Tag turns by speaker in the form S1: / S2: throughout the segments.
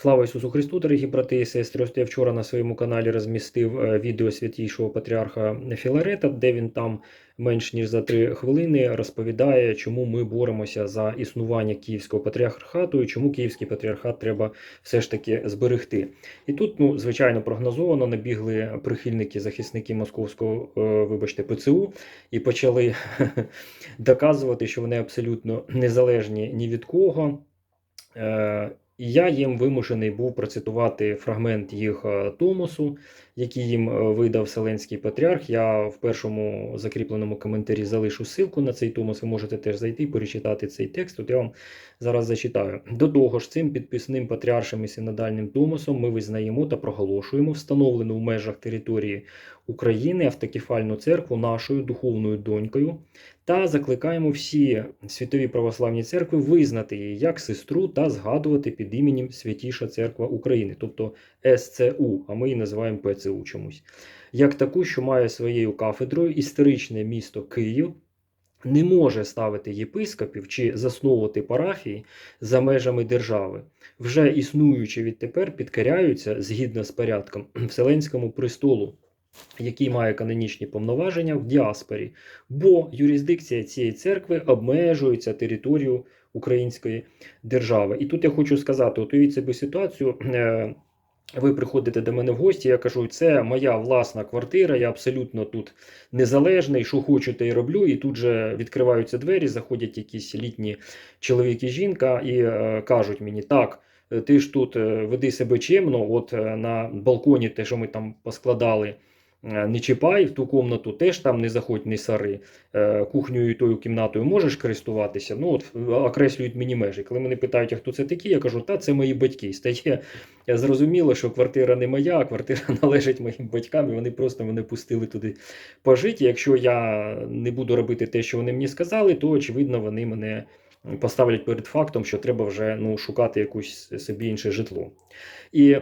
S1: Слава Ісусу Христу, дорогі брати і сестри. Ось я вчора на своєму каналі розмістив е, відео святійшого патріарха Філарета, де він там менш ніж за три хвилини розповідає, чому ми боремося за існування Київського патріархату і чому Київський патріархат треба все ж таки зберегти. І тут, ну, звичайно, прогнозовано набігли прихильники, захисники московського, е, вибачте, ПЦУ і почали доказувати, що вони абсолютно незалежні ні від кого. І я їм вимушений був процитувати фрагмент їх е, Томосу, який їм е, видав Вселенський патріарх. Я в першому закріпленому коментарі залишу ссылку на цей Томос. Ви можете теж зайти і перечитати цей текст. Тут я вам зараз зачитаю. До того ж, цим підписним патріаршим і синодальним Томосом ми визнаємо та проголошуємо встановлену в межах території України автокефальну церкву нашою духовною донькою. Та закликаємо всі світові православні церкви визнати її як сестру та згадувати під іменем Святіша Церква України, тобто СЦУ, а ми її називаємо ПЦУ чомусь, як таку, що має своєю кафедрою історичне місто Київ. Не може ставити єпископів чи засновувати парафії за межами держави, вже існуючи відтепер, підкоряються згідно з порядком Вселенському престолу, який має канонічні повноваження в діаспорі, бо юрисдикція цієї церкви обмежується територією Української держави. І тут я хочу сказати: от уявіть собі ситуацію. е, Ви приходите до мене в гості, я кажу, це моя власна квартира, я абсолютно тут незалежний, що хочу, те й роблю. І тут же відкриваються двері, заходять якісь літні чоловік і жінка і е, кажуть мені, так, ти ж тут е, веди себе чемно, от е, на балконі те, що ми там поскладали. Е, Не чіпай в ту комнату, теж там не заходь, не сари. Е, Кухнею і тою кімнатою можеш користуватися. Ну от е, окреслюють мені межі. Коли мене питають, а хто це такі, я кажу, та це мої батьки. Стає зрозуміло, що квартира не моя, а квартира належить моїм батькам, і вони просто мене пустили туди пожити. Якщо я не буду робити те, що вони мені сказали, то очевидно вони мене поставлять перед фактом, що треба вже ну, шукати якусь собі інше житло. І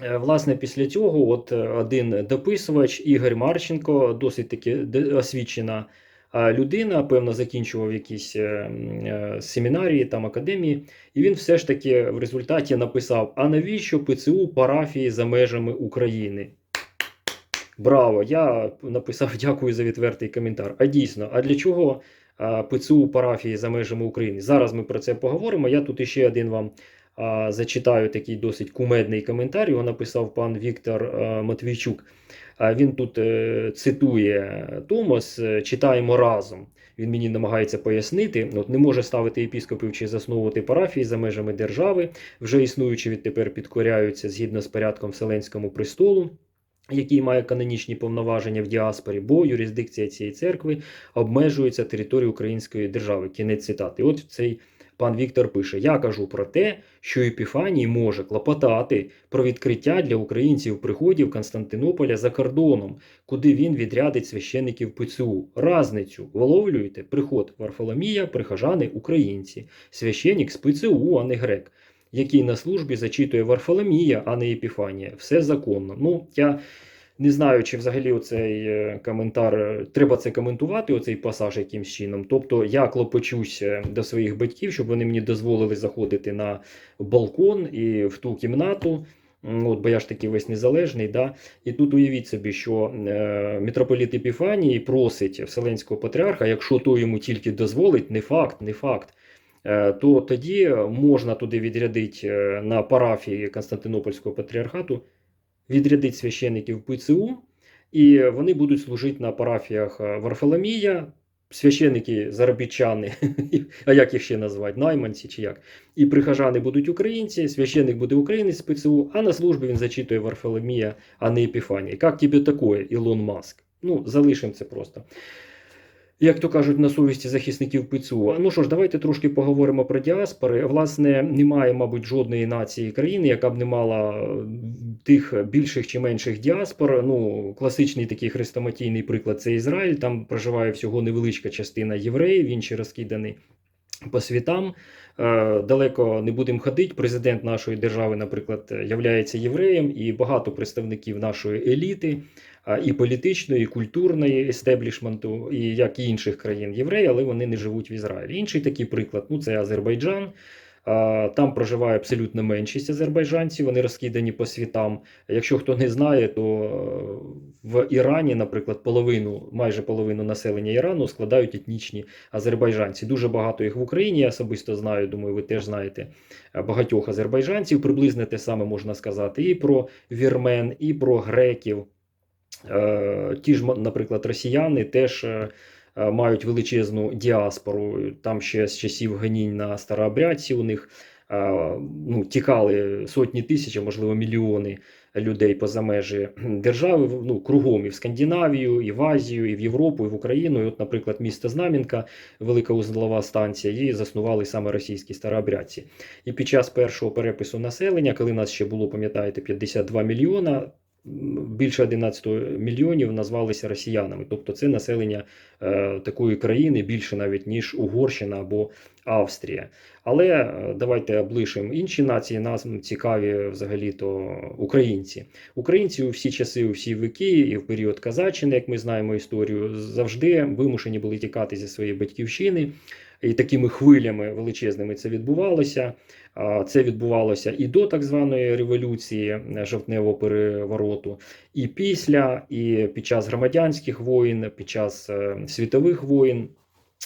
S1: Власне, після цього, от е, один дописувач Ігор Марченко, досить таки освічена людина, певно, закінчував якісь е, е, семінарії, там академії, і він все ж таки в результаті написав: А навіщо ПЦУ парафії за межами України? Браво! Я написав дякую за відвертий коментар. А дійсно, а для чого ПЦУ парафії за межами України? Зараз ми про це поговоримо. Я тут іще один вам зачитаю такий досить кумедний коментар. Його написав пан Віктор а, Матвійчук. Він тут е, цитує Томос, е, читаємо разом. Він мені намагається пояснити, от не може ставити єпіскопів чи засновувати парафії за межами держави, вже існуючи відтепер підкоряються згідно з порядком Вселенському престолу який має канонічні повноваження в діаспорі, бо юрисдикція цієї церкви обмежується територією Української держави. Кінець цитати. От цей пан Віктор пише: Я кажу про те, що Епіфаній може клопотати про відкриття для українців приходів Константинополя за кордоном, куди він відрядить священиків ПЦУ. Разницю виловлюєте приход Варфоломія, прихожани українці, священник з ПЦУ, а не грек який на службі зачитує Варфоломія, а не Епіфанія. Все законно. Ну, я не знаю, чи взагалі оцей е, коментар е, треба це коментувати, оцей пасаж якимсь чином. Тобто я клопочусь е, до своїх батьків, щоб вони мені дозволили заходити на балкон і в ту кімнату. От, бо я ж таки весь незалежний. Да? І тут уявіть собі, що е, митрополіт Епіфаній просить Вселенського патріарха, якщо то йому тільки дозволить, не факт, не факт. То тоді можна туди відрядити на парафії Константинопольського патріархату, відрядити священиків ПЦУ, і вони будуть служити на парафіях е, Варфоломія, священики заробітчани, а як їх ще назвати, найманці чи як. І прихожани будуть українці, священик буде українець з ПЦУ, а на службі він зачитує Варфоломія, а не Епіфанія. Як тобі такое, Ілон Маск? Ну, залишимо це просто як то кажуть, на совісті захисників ПЦУ. Ну що ж, давайте трошки поговоримо про діаспори. Власне, немає, мабуть, жодної нації країни, яка б не мала е, тих більших чи менших діаспор. Ну, класичний такий хрестоматійний приклад це Ізраїль. Там проживає всього невеличка частина євреїв, інші розкидані по світам. Е, Далеко не будемо ходити. Президент нашої держави, наприклад, являється євреєм, і багато представників нашої еліти, і політичної, і культурної естеблішменту, і як і інших країн євреї, але вони не живуть в Ізраїлі. Інший такий приклад ну це Азербайджан. Там проживає абсолютно меншість азербайджанців, вони розкидані по світам. Якщо хто не знає, то в Ірані, наприклад, половину, майже половину населення Ірану складають етнічні азербайджанці. Дуже багато їх в Україні. Я особисто знаю, думаю, ви теж знаєте е, багатьох азербайджанців. Приблизно те саме можна сказати і про вірмен, і про греків. Е, Ті ж, наприклад, росіяни теж. е, Мають величезну діаспору, там ще з часів гонінь на старообрядці у них е, ну, тікали сотні тисяч, а можливо мільйони людей поза межі держави, ну, кругом і в Скандинавію, і в Азію, і в Європу, і в Україну. І от, наприклад, місто Знам'янка, велика узлова станція, її заснували саме російські старообрядці. І під час першого перепису населення, коли нас ще було, пам'ятаєте, 52 мільйона. Більше 11 мільйонів назвалися росіянами, тобто це населення е, такої країни більше навіть ніж Угорщина або Австрія. Але е, давайте облишимо інші нації. Нас цікаві взагалі-то українці. Українці у всі часи, у всі віки, і в період Казаччини, як ми знаємо історію, завжди вимушені були тікати зі своєї батьківщини. І такими хвилями величезними це відбувалося. Це відбувалося і до так званої революції е, жовтневого перевороту, і після, і під час громадянських воїн, під час е, світових воїн.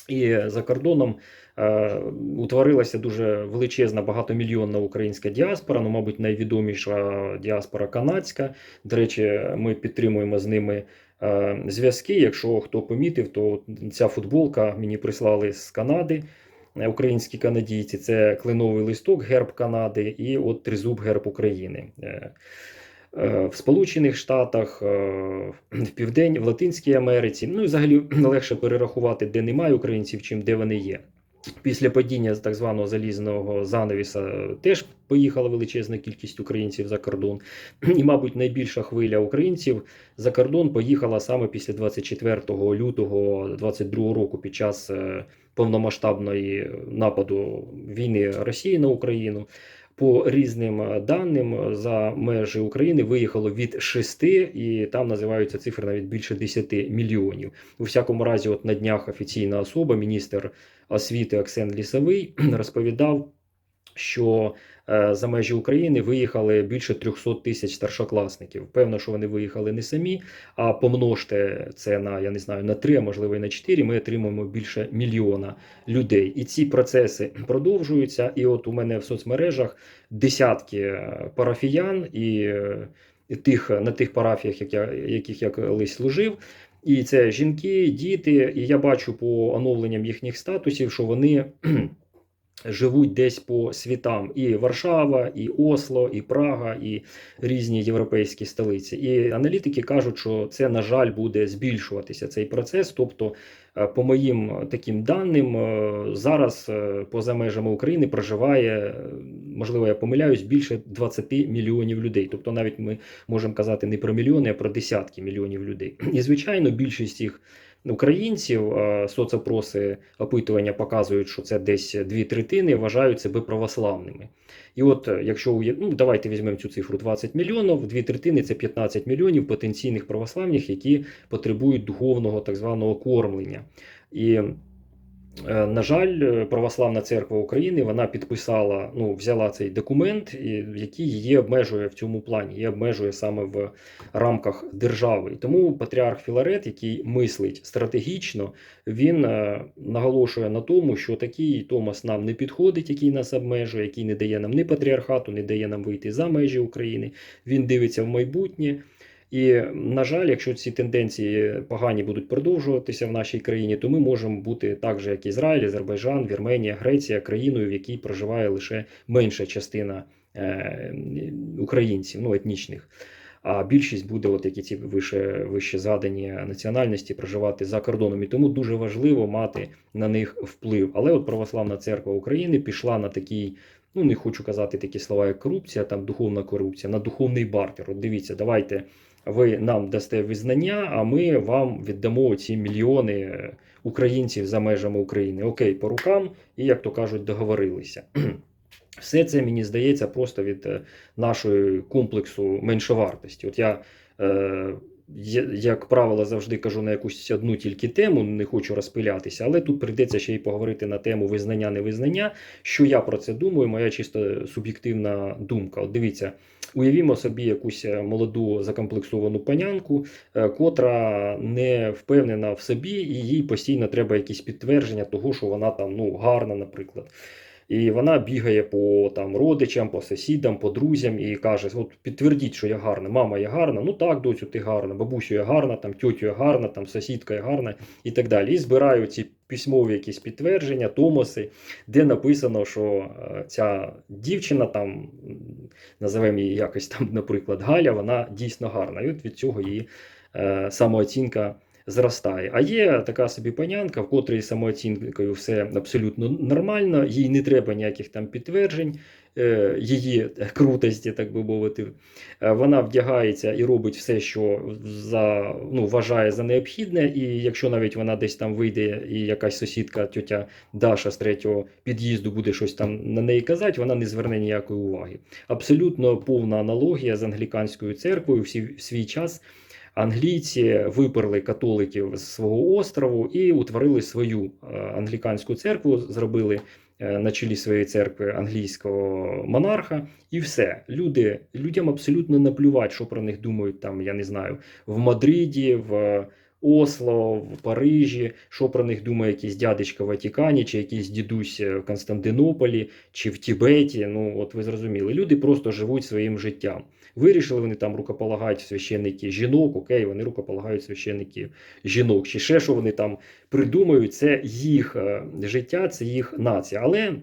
S1: І за кордоном е, утворилася дуже величезна багатомільйонна українська діаспора. Ну, мабуть, найвідоміша діаспора канадська. До речі, ми підтримуємо з ними зв'язки. Якщо хто помітив, то ця футболка мені прислали з Канади. е, Українські канадійці це кленовий листок, герб Канади, і от тризуб герб України. Е, е, В Сполучених Штатах, е, в Південь, в Латинській Америці. Ну і взагалі легше перерахувати, де немає українців, чим де вони є. Після падіння так званого залізного занавіса теж поїхала величезна кількість українців за кордон. І, мабуть, найбільша хвиля українців за кордон поїхала саме після 24 лютого 22 року під час е, повномасштабної нападу війни Росії на Україну. По різним е, даним е, за межі України виїхало від 6 і там називаються цифри навіть більше 10 мільйонів. У всякому разі, от на днях офіційна особа, міністр освіти Оксен Лісовий, розповідав, що за межі України виїхали більше 300 тисяч старшокласників. Певно, що вони виїхали не самі, а помножте це на я не знаю на 3, а можливо і на 4, Ми отримуємо більше мільйона людей. І ці процеси продовжуються. І от у мене в соцмережах десятки е, парафіян і е, тих на тих парафіях, як я, яких я колись служив. І це жінки, діти. І я бачу по оновленням їхніх статусів, що вони живуть десь по світам: і Варшава, і Осло, і Прага, і різні європейські столиці. І аналітики кажуть, що це, на жаль, буде збільшуватися цей процес. Тобто, е, по моїм таким даним, е, зараз е, поза межами України проживає, можливо, я помиляюсь, більше 20 мільйонів людей. Тобто, навіть ми можемо казати не про мільйони, а про десятки мільйонів людей. І звичайно, більшість їх. Українців е, соцопроси опитування показують, що це десь дві третини вважають себе православними. І от, е, якщо ну, давайте візьмемо цю цифру 20 мільйонів, дві третини це 15 мільйонів потенційних православних, які потребують духовного так званого кормлення. І На жаль, е, Православна церква України вона підписала, ну взяла цей документ, який її обмежує в цьому плані, її обмежує саме в рамках держави. Тому патріарх Філарет, який мислить стратегічно, він е, наголошує на тому, що такий Томас нам не підходить, який нас обмежує, який не дає нам ні патріархату, не дає нам вийти за межі України. Він дивиться в майбутнє. І, на жаль, якщо ці тенденції погані будуть продовжуватися в нашій країні, то ми можемо бути так же, як Ізраїль, Азербайджан, Вірменія, Греція, країною, в якій проживає лише менша частина е, українців, ну етнічних. А більшість буде, от які ці вище, вище згадані національності, проживати за кордоном. І тому дуже важливо мати на них вплив. Але от Православна церква України пішла на такий, ну не хочу казати такі слова, як корупція, там духовна корупція, на духовний бартер. От дивіться, давайте ви нам дасте визнання, а ми вам віддамо ці мільйони е, українців за межами України. Окей, по рукам, і як то кажуть, договорилися. Все це мені здається просто від е, нашої комплексу меншовартості. От я е, як правило, завжди кажу на якусь одну тільки тему, не хочу розпилятися, але тут прийдеться ще й поговорити на тему визнання, невизнання. Що я про це думаю, моя чисто суб'єктивна думка. От дивіться, уявімо собі якусь е, молоду закомплексовану панянку, е, котра не впевнена в собі, і їй постійно треба якісь підтвердження того, що вона там ну, гарна, наприклад. І вона бігає по там родичам, по сусідам, по друзям і каже: От підтвердіть, що я гарна. Мама, я гарна. Ну так, доцю, ти гарна, бабусю я гарна, там тьотю я гарна, там сусідка я гарна і так далі. І збираю ці письмові якісь підтвердження, томоси, де написано, що е, ця дівчина там називаємо її якось там, наприклад, Галя, вона дійсно гарна. І от від цього її е, самооцінка зростає. А є така собі панянка, в котрій самооцінкою все абсолютно нормально, їй не треба ніяких там підтверджень е, її крутості, так би мовити. Е, Вона вдягається і робить все, що за, ну, вважає за необхідне. І якщо навіть вона десь там вийде, і якась сусідка, тьотя Даша з третього під'їзду буде щось там на неї казати, вона не зверне ніякої уваги. Абсолютно повна аналогія з англіканською церквою. В свій час англійці виперли католиків з свого острову і утворили свою е, англіканську церкву, зробили е, на чолі своєї церкви англійського монарха, і все. Люди, людям абсолютно наплювати, що про них думають там, я не знаю, в Мадриді, в Осло, в Парижі, що про них думає якийсь дядечка в Ватикані, чи якийсь дідусь в Константинополі, чи в Тібеті. Ну, от ви зрозуміли, люди просто живуть своїм життям. Вирішили вони там рукополагають священники жінок, окей, вони рукополагають священників жінок, чи ще що вони там придумають, це їх е, життя, це їх нація. Але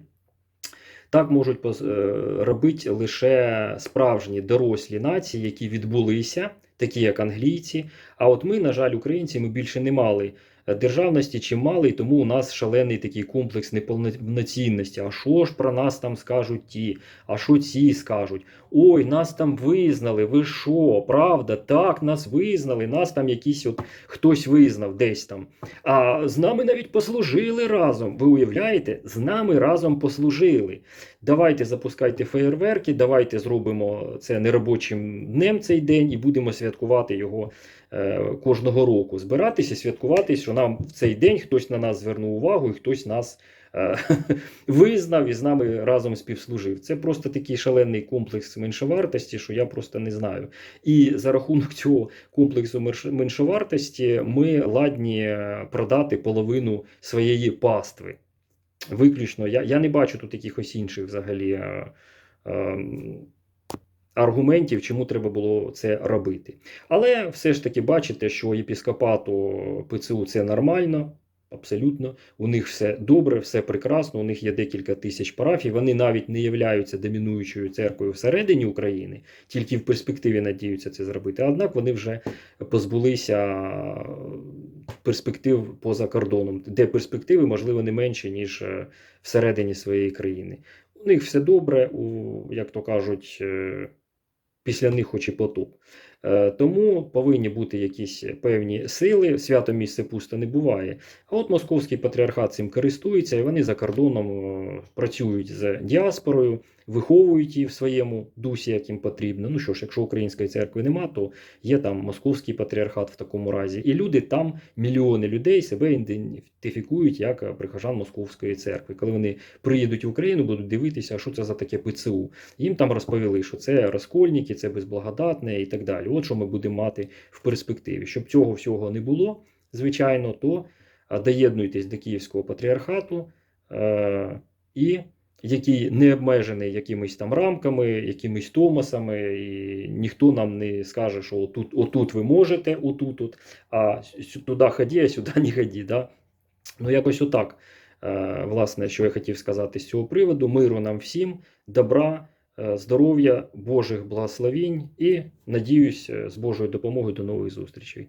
S1: так можуть е, робити лише справжні дорослі нації, які відбулися, такі як англійці. А от ми, на жаль, українці, ми більше не мали державності, чи мали, і тому у нас шалений такий комплекс неповноцінності. А що ж про нас там скажуть ті? А що ці скажуть? Ой, нас там визнали. Ви що? Правда? Так, нас визнали. Нас там якийсь от хтось визнав десь там. А з нами навіть послужили разом. Ви уявляєте? З нами разом послужили. Давайте запускайте феєрверки, давайте зробимо це неробочим днем цей день і будемо святкувати його кожного року. Збиратися, святкувати, що нам в цей день хтось на нас звернув увагу і хтось нас е, визнав і з нами разом співслужив. Це просто такий шалений комплекс меншовартості, що я просто не знаю. І за рахунок цього комплексу меншовартості ми ладні е, продати половину своєї пастви. Виключно, я, я не бачу тут якихось інших взагалі е, е, аргументів, чому треба було це робити. Але все ж таки бачите, що єпіскопату ПЦУ це нормально. Абсолютно, у них все добре, все прекрасно. У них є декілька тисяч парафій. Вони навіть не являються домінуючою церквою всередині України, тільки в перспективі надіються це зробити. Однак вони вже позбулися перспектив поза кордоном, де перспективи, можливо, не менші, ніж е, всередині своєї країни. У них все добре, у, як то кажуть, е, після них хоч і. Е, Тому повинні бути якісь певні сили. Свято місце пусто не буває. А от московський патріархат цим користується, і вони за кордоном е, працюють з діаспорою, виховують її в своєму дусі, як їм потрібно. Ну що ж, якщо української церкви нема, то є там московський патріархат в такому разі. І люди там, мільйони людей себе ідентифікують як прихожан московської церкви. Коли вони приїдуть в Україну, будуть дивитися, що це за таке ПЦУ. Їм там розповіли, що це розкольники, це безблагодатне і так далі. От що ми будемо мати в перспективі. Щоб цього всього не було, звичайно, то доєднуйтесь до Київського патріархату, е, і який не обмежений якимись там рамками, якимись томасами, і ніхто нам не скаже, що отут, отут ви можете, отут, от, а туди ході, а сюди не ході. Да? Ну, якось отак. Е, Власне, що я хотів сказати з цього приводу. Миру нам всім, добра, е, здоров'я, Божих благословінь і надіюсь, е, з Божою допомогою до нових зустрічей.